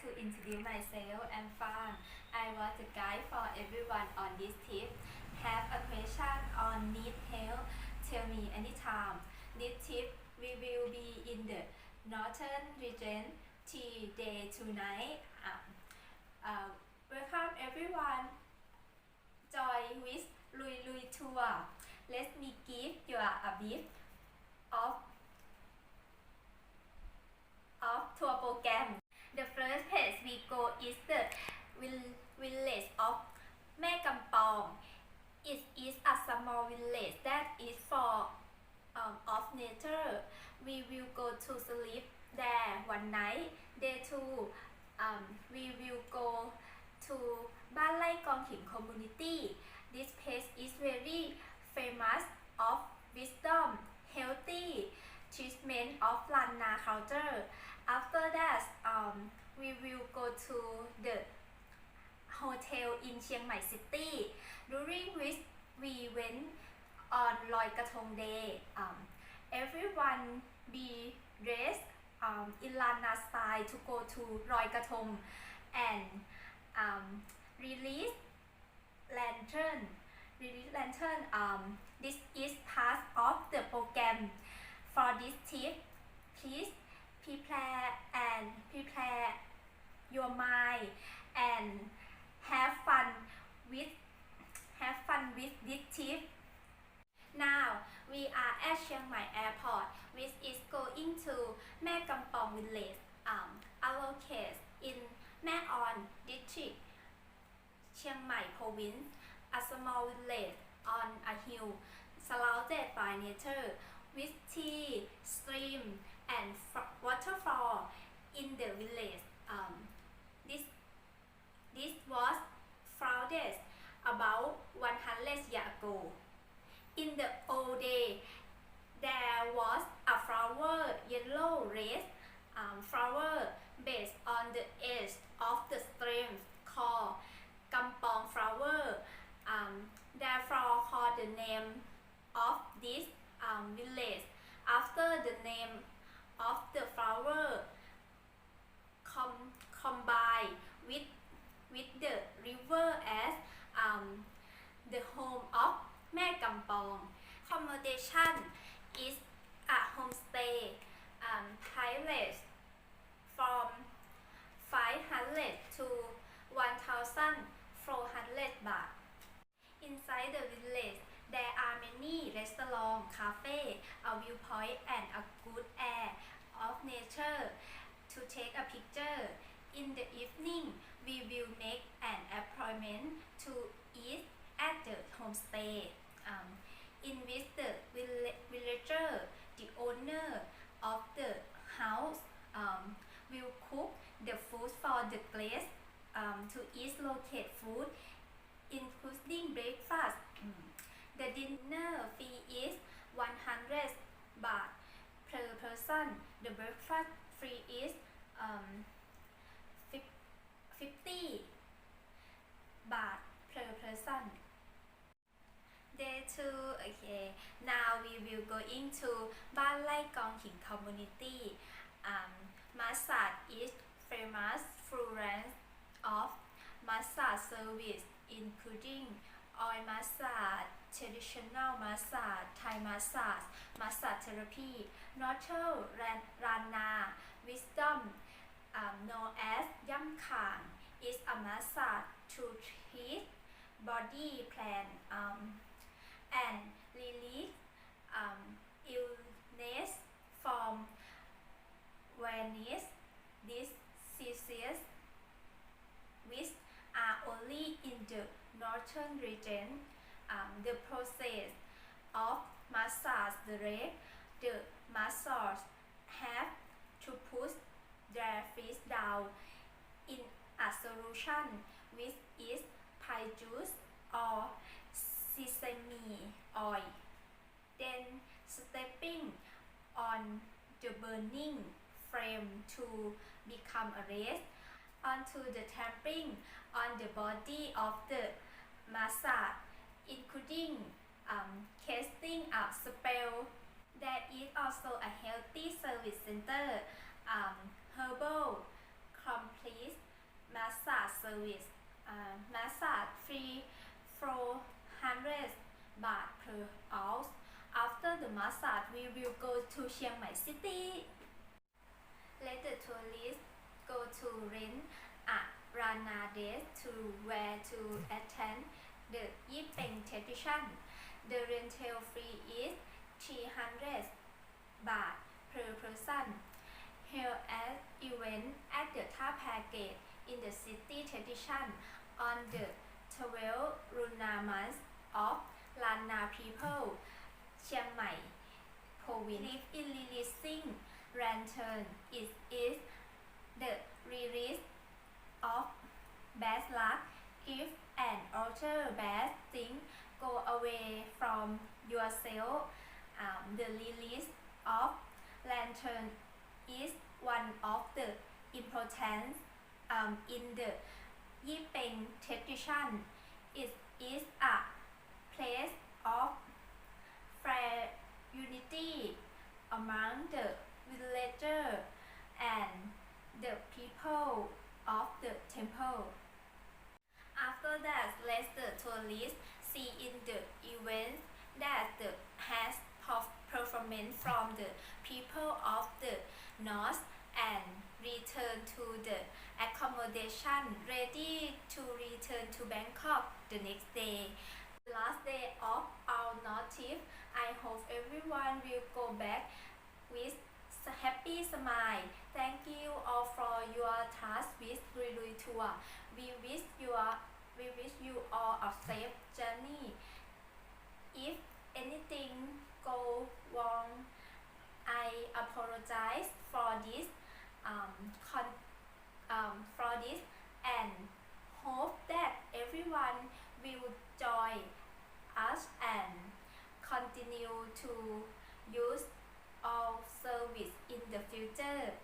to introduce myself. I'm Fan. I was the guide for everyone on this trip. Have a question or need help? Tell me anytime. This trip we will be in the northern region today tonight. Um, uh, welcome everyone. Joy with Lui Lui Tour. Let me give you a bit of of tour program. Go is the vil- village of Mae Kampong. It is a small village that is full um, of nature. We will go to sleep there one night. Day two, um, we will go to Ban Lai Kong community. This place is very famous of wisdom, healthy treatment of Lanna culture. After that, um, we will go to the hotel in Chiang Mai City. During which we went on Loi Katong Day. Um, everyone be dressed um, in Lanna style to go to Loi Katong and um, release lantern. Release lantern. Um, this is part of the program for this trip. Please prepare and prepare your mind and have fun with have fun with this trip. Now we are at Chiang Mai Airport, which is going to Mae Kampong Village, um, allocated in Mae On District, Chiang Mai Province, a small village on a hill surrounded by nature with tea, stream, and waterfall in the village. Um, this this was founded about 100 years ago. In the old day, there was a flower, yellow red um, flower based on the edge of the stream called Kampong flower. Um, therefore, called the name of this um, village after the name of the flower com- combined with with the river as um, the home of Mae Kampong. Accommodation is a homestay um, from 500 to 1,400 baht. Inside the village, there are many restaurants, cafes, a viewpoint, and a good air of nature to take a picture. In the evening, we will make an appointment to eat at the homestay. Um, in which the vill- villager, the owner of the house, um, will cook the food for the place um, to eat local food, including breakfast. Mm. The dinner fee is 100 baht per person. The breakfast fee is um, 50 baht per person. Day two, okay. Now we will go into Ban Lai Kong King community. Um, massage is famous fragrance of massage service including oil massage, traditional massage, Thai massage, massage therapy, natural ran- rana, wisdom, um, known as Yam khang is a massage to treat body plan um, and relieve um, illness from various diseases which are only in the northern region. Um, the process of massage the leg, the massage have to push their feet down in a solution which is pine juice or sesame oil. Then stepping on the burning flame to become a rest onto the tapping on the body of the massage, including um, casting a spell. There is also a healthy service center, um, herbal, complete massage service uh, massage free 400 baht per hour after the massage we will go to Chiang Mai city let the tourists go to rent a Rana dress to attend the Yipeng tradition. The rental fee is 300 baht per person. Held as event at the Tha Packet in the city tradition on the 12 Luna month of Lana people Chiang Mai province. In releasing lantern it is the release of bad luck if an alter bad thing go away from yourself um, the release of lantern is one of the important um, in the Yipeng tradition. It is a place of unity among the villagers and the people of the temple. That, let the tourists see in the event that the has performance from the people of the north and return to the accommodation ready to return to Bangkok the next day. Last day of our notice, I hope everyone will go back with a happy smile. Thank you all for your trust with Rui Tour. We wish you are, we wish you all a safe journey. If anything go wrong, I apologize for this um, con- um, for this and hope that everyone will join us and continue to use our service in the future.